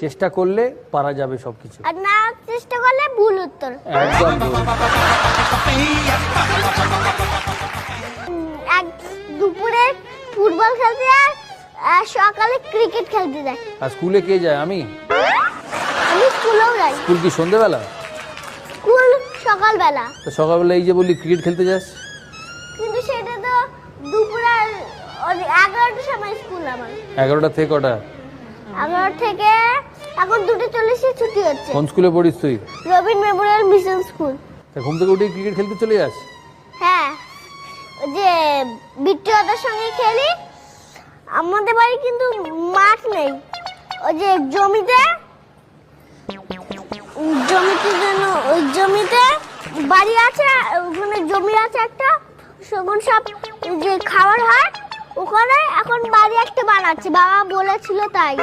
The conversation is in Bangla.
চেষ্টা করলে পারা যাবে সবকিছু। আর না চেষ্টা করলে ভুল উত্তর। একদম ভুল। উম, এক দুপুরে ফুটবল খেলতে যায় আর সকালে ক্রিকেট খেলতে যায়। আর স্কুলে কে যায়? আমি? আমি স্কুলেও যাই। স্কুল কি সন্ধেবেলা? স্কুল সকালবেলা। তো সকালবেলা এই যে বললি ক্রিকেট খেলতে যাস? কিন্তু সেটা তো দুপুরে এগারোটার সময় স্কুল আমার। এগারোটা থেকে কটা? এগারো থেকে এখন দুটো চল্লিশে ছুটি হচ্ছে। কোন স্কুলে পড়িস তুই? Robin memorial mission school. তা ঘুম থেকে উঠে ক্রিকেট খেলতে চলে যাস? হ্যাঁ। যে বিট্টুদার সঙ্গে খেলি। আমাদের বাড়ি কিন্তু মাঠ নেই। ওই যে জমিতে জমিতে যেন ওই জমিতে বাড়ি আছে ওখানে জমি আছে একটা। সেখানে সব যে খাবার হয়। ওখানে এখন বাড়ি একটা বানাচ্ছে বাবা বলেছিল তাই।